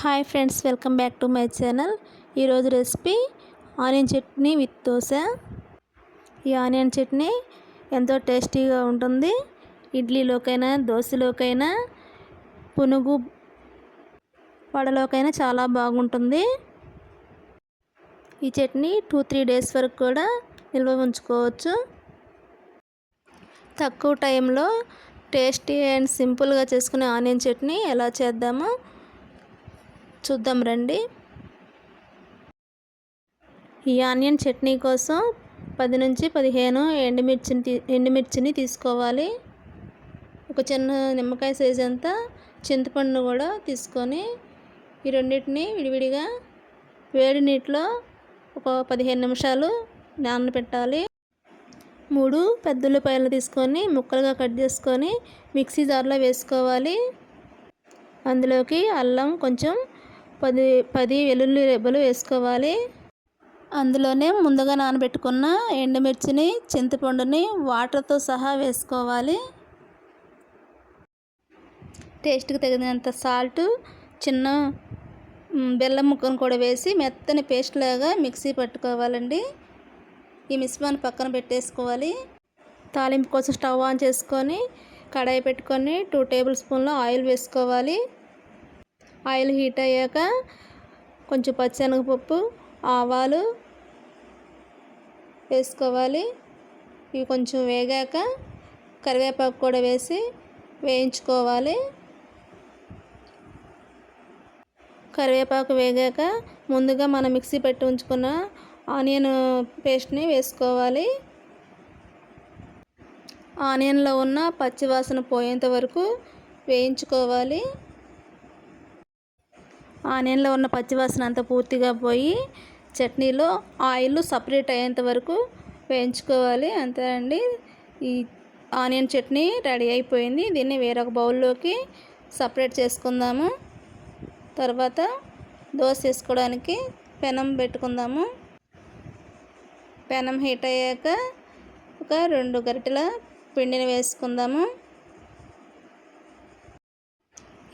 Hi friends welcome back to my channel. ఈరోజు recipe onion chutney with dosa. ఈ onion chutney ఎంతో టేస్టీగా ఉంటుంది. ఇడ్లీలోకైనా దోశలోకైనా పునుగు వడలోకైనా చాలా బాగుంటుంది. ఈ చట్నీ టూ త్రీ డేస్ వరకు కూడా నిల్వ ఉంచుకోవచ్చు. తక్కువ టైంలో టేస్టీ అండ్ సింపుల్గా చేసుకునే ఆనియన్ చట్నీ ఎలా చేద్దామో చూద్దాం రండి. ఈ ఆనియన్ చట్నీ కోసం పది నుంచి పదిహేను ఎండుమిర్చిని ఎండుమిర్చిని తీసుకోవాలి. ఒక చిన్న నిమ్మకాయ సైజ్ అంతా చింతపండు కూడా తీసుకొని ఈ రెండింటిని విడివిడిగా వేడి నీటిలో ఒక పదిహేను నిమిషాలు నానబెట్టాలి. మూడు పెద్ద ఉల్లిపాయలు తీసుకొని ముక్కలుగా కట్ చేసుకొని మిక్సీ జార్లో వేసుకోవాలి. అందులోకి అల్లం కొంచెం పది పది వెల్లుల్లి రెబ్బలు వేసుకోవాలి. అందులోనే ముందుగా నానబెట్టుకున్న ఎండుమిర్చిని చింతపండుని వాటర్తో సహా వేసుకోవాలి. టేస్ట్కి తగినంత సాల్ట్ చిన్న బెల్లం ముక్కను కూడా వేసి మెత్తని పేస్ట్ లాగా మిక్సీ పట్టుకోవాలండి. ఈ మిశ్రమాన్ని పక్కన పెట్టేసుకోవాలి. తాలింపు కోసం స్టవ్ ఆన్ చేసుకొని కడాయి పెట్టుకొని టూ టేబుల్ స్పూన్ల ఆయిల్ వేసుకోవాలి. ఆయిల్ హీట్ అయ్యాక కొంచెం పచ్చెనగపప్పు ఆవాలు వేసుకోవాలి. ఇవి కొంచెం వేగాక కరివేపాకు కూడా వేసి వేయించుకోవాలి. కరివేపాకు వేగాక ముందుగా మనం మిక్సీ పెట్టి ఉంచుకున్న ఆనియన్ పేస్ట్ని వేసుకోవాలి. ఆనియన్లో ఉన్న పచ్చివాసన పోయేంత వరకు వేయించుకోవాలి. ఆనియన్లో ఉన్న పచ్చివాసన అంతా పూర్తిగా పోయి చట్నీలో ఆయిల్ సపరేట్ అయ్యేంత వరకు వేయించుకోవాలి. అంతే అండి. ఈ ఆనియన్ చట్నీ రెడీ అయిపోయింది. దీన్ని వేరొక బౌల్లోకి సపరేట్ చేసుకుందాము. తర్వాత దోశ వేసుకోవడానికి పెనం పెట్టుకుందాము. పెనం హీట్ అయ్యాక ఒక రెండు గరిటెల పిండిని వేసుకుందాము.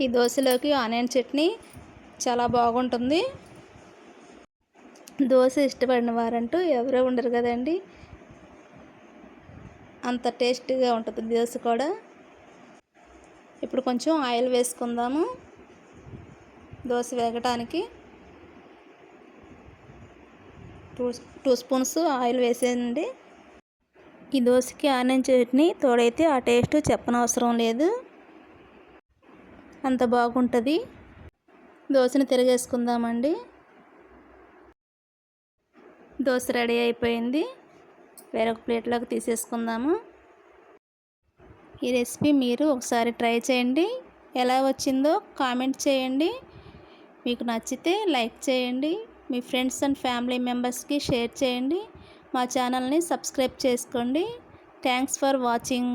ఈ దోశలోకి ఆనియన్ చట్నీ చాలా బాగుంటుంది. దోశ ఇష్టపడిన వారంటూ ఎవరో ఉండరు కదండి. అంత టేస్టీగా ఉంటుంది దోశ కూడా. ఇప్పుడు కొంచెం ఆయిల్ వేసుకుందాము. దోశ వేగటానికి టూ టూ స్పూన్స్ ఆయిల్ వేసేయండి. ఈ దోశకి ఆనియన్ చట్నీ తోడైతే ఆ టేస్ట్ చెప్పనవసరం లేదు. అంత బాగుంటుంది. దోశను తిరగేసుకుందామండి. దోశ రెడీ అయిపోయింది. వేరొక ప్లేట్లోకి తీసేసుకుందాము. ఈ రెసిపీ మీరు ఒకసారి ట్రై చేయండి. ఎలా వచ్చిందో కామెంట్ చేయండి. మీకు నచ్చితే లైక్ చేయండి. మీ ఫ్రెండ్స్ అండ్ ఫ్యామిలీ మెంబర్స్కి షేర్ చేయండి. మా ఛానల్ని సబ్స్క్రైబ్ చేసుకోండి. Thanks for watching.